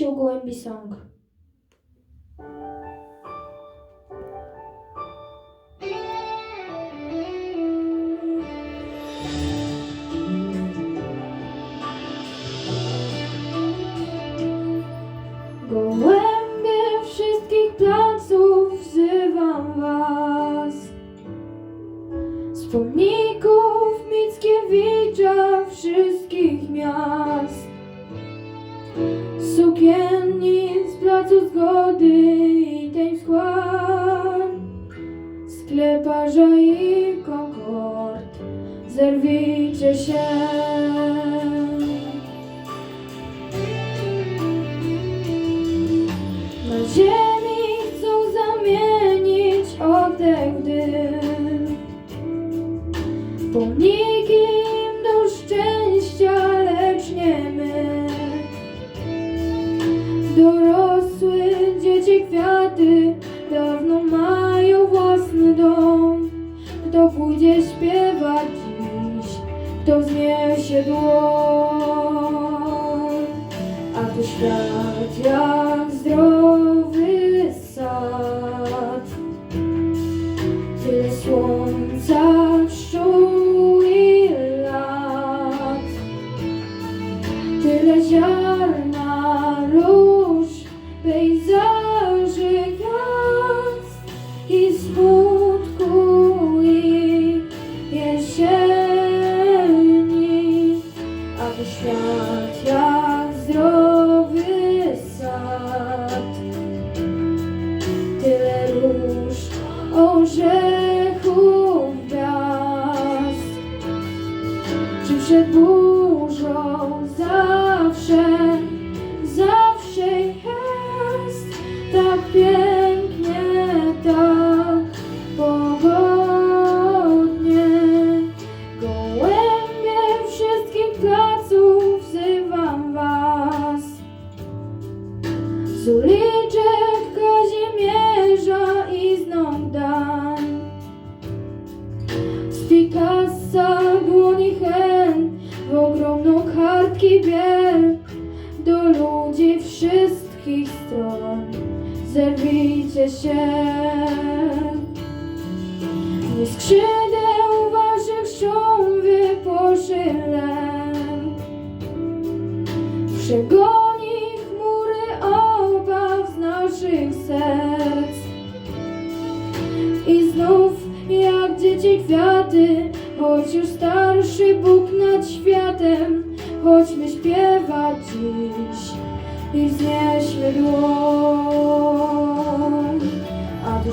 Go and be song. Go away. Zgody i ten skład. Skleparza i Concord Zerwijcie się Pójdzie śpiewać dziś, kto wzniesie dłoń. A tu świat jak zdrowy sad. Tyle słońca, Przed burzą zawsze, zawsze jest Tak pięknie, wszystkich stron. Zerwijcie się. Nie skrzydeł waszych szumwy poszyleń Przegoni chmury obaw z naszych serc. I znów jak dzieci kwiaty Choć już starszy Bóg nad światem Chodźmy śpiewać dziś I wznieśmy dłoń A tu